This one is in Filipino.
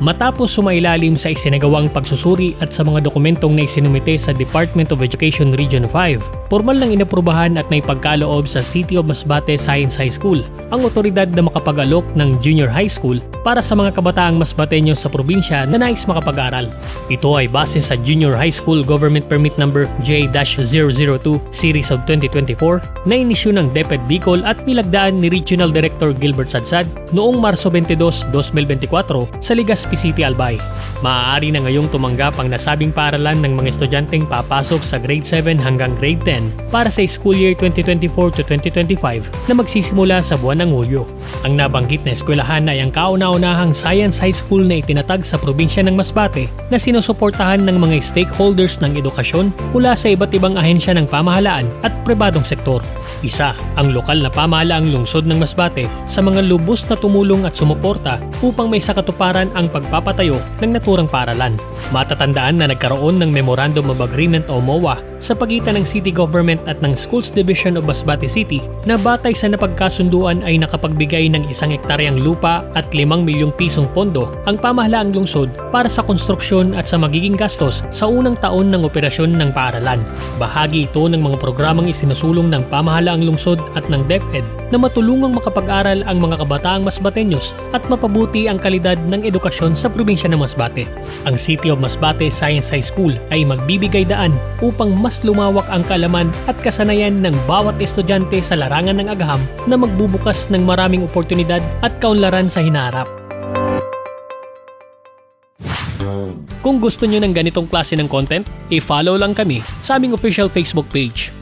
Matapos sumailalim sa isinagawang pagsusuri at sa mga dokumentong na isinumite sa Department of Education Region 5, formal nang inaprubahan at naipagkaloob sa City of Masbate Science High School ang otoridad na makapag-alok ng junior high school para sa mga kabataang Masbateño sa probinsya na nais makapag-aral. Ito ay base sa Junior High School Government Permit Number J-002 Series of 2024 na inisyu ng DepEd Bicol at nilagdaan ni Regional Director Gilbert Sadsad noong Marso 22, 2024 sa Legazpi City, Albay. Maaari na ngayong tumanggap ang nasabing paaralan ng mga estudyanteng papasok sa grade 7 hanggang grade 10 para sa school year 2024 to 2025 na magsisimula sa buwan ng Hulyo. Ang nabanggit na eskwelahan ay ang kauna-unahang Science High School na itinatag sa probinsya ng Masbate na sinusuportahan ng mga stakeholders ng edukasyon mula sa iba't ibang ahensya ng pamahalaan at pribadong sektor. Isa, ang lokal na pamahalaang lungsod ng Masbate sa mga lubos na tumulong at sumuporta upang may sakatuparan ang pagpapatayo ng naturang paralan. Matatandaan na nagkaroon ng Memorandum of Agreement o MOA sa pagitan ng City Government at ng Schools Division of Masbate City na batay sa napagkasunduan ay nakapagbigay ng isang hektaryang lupa at 5 milyong pisong pondo ang pamahalaang lungsod para sa konstruksyon at sa magiging gastos sa unang taon ng operasyon ng paaralan. Bahagi ito ng mga programang isinusulong ng pamahalaang lungsod at ng DepEd na matulungang makapag-aral ang mga kabataang Masbateños at mapabuti ang kalidad ng edukasyon sa probinsya ng Masbate. Ang City of Masbate Science High School ay magbibigay daan upang mas lumawak ang kaalaman at kasanayan ng bawat estudyante sa larangan ng agaham na magbubukas ng maraming oportunidad at kaunlaran sa hinaharap. Kung gusto nyo ng ganitong klase ng content, i-follow lang kami sa aming official Facebook page